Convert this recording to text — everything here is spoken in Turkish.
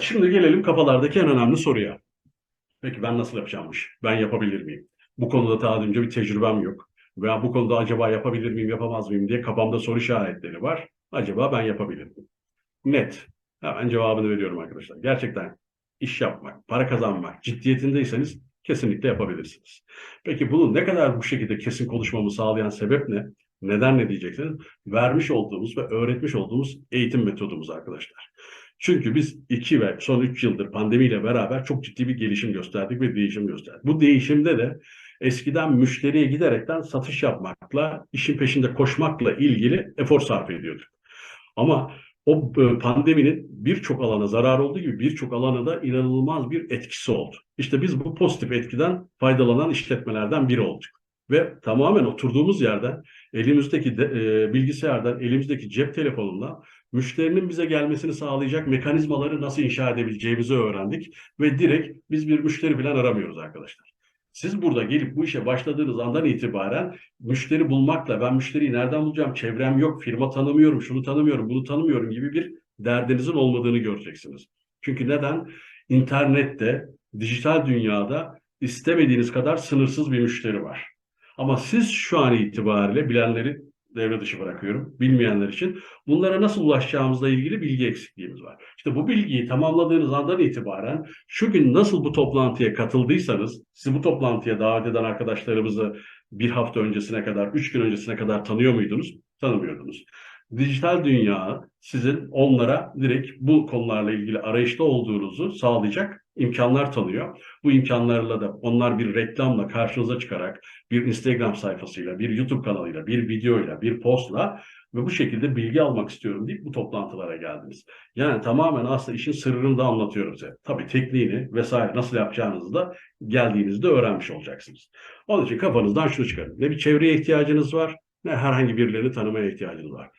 Şimdi gelelim kafalardaki en önemli soruya. Peki ben nasıl yapacağımmış? Ben yapabilir miyim? Bu konuda daha önce bir tecrübem yok. Veya bu konuda acaba yapabilir miyim, yapamaz mıyım diye kafamda soru işaretleri var. Acaba ben yapabilir miyim? Net. Hemen cevabını veriyorum arkadaşlar. Gerçekten iş yapmak, para kazanmak, ciddiyetindeyseniz kesinlikle yapabilirsiniz. Peki bunu ne kadar bu şekilde kesin konuşmamı sağlayan sebep ne? Neden ne diyeceksiniz? Vermiş olduğumuz ve öğretmiş olduğumuz eğitim metodumuz arkadaşlar. Çünkü biz iki ve son üç yıldır pandemiyle beraber çok ciddi bir gelişim gösterdik ve değişim gösterdik. Bu değişimde de eskiden müşteriye giderekten satış yapmakla, işin peşinde koşmakla ilgili efor sarf ediyorduk. Ama o e, pandeminin birçok alana zarar olduğu gibi birçok alana da inanılmaz bir etkisi oldu. İşte biz bu pozitif etkiden faydalanan işletmelerden biri olduk. Ve tamamen oturduğumuz yerden, elimizdeki de, e, bilgisayardan, elimizdeki cep telefonundan müşterinin bize gelmesini sağlayacak mekanizmaları nasıl inşa edebileceğimizi öğrendik. Ve direkt biz bir müşteri falan aramıyoruz arkadaşlar. Siz burada gelip bu işe başladığınız andan itibaren müşteri bulmakla ben müşteriyi nereden bulacağım, çevrem yok, firma tanımıyorum, şunu tanımıyorum, bunu tanımıyorum gibi bir derdinizin olmadığını göreceksiniz. Çünkü neden? İnternette, dijital dünyada istemediğiniz kadar sınırsız bir müşteri var. Ama siz şu an itibariyle bilenleri devre dışı bırakıyorum. Bilmeyenler için bunlara nasıl ulaşacağımızla ilgili bilgi eksikliğimiz var. İşte bu bilgiyi tamamladığınız andan itibaren şu gün nasıl bu toplantıya katıldıysanız, sizi bu toplantıya davet eden arkadaşlarımızı bir hafta öncesine kadar, üç gün öncesine kadar tanıyor muydunuz? Tanımıyordunuz. Dijital dünya sizin onlara direkt bu konularla ilgili arayışta olduğunuzu sağlayacak imkanlar tanıyor. Bu imkanlarla da onlar bir reklamla karşınıza çıkarak bir Instagram sayfasıyla, bir YouTube kanalıyla, bir videoyla, bir postla ve bu şekilde bilgi almak istiyorum deyip bu toplantılara geldiniz. Yani tamamen aslında işin sırrını da anlatıyorum size. Tabii tekniğini vesaire nasıl yapacağınızı da geldiğinizde öğrenmiş olacaksınız. Onun için kafanızdan şunu çıkarın. Ne bir çevreye ihtiyacınız var ne herhangi birilerini tanımaya ihtiyacınız var.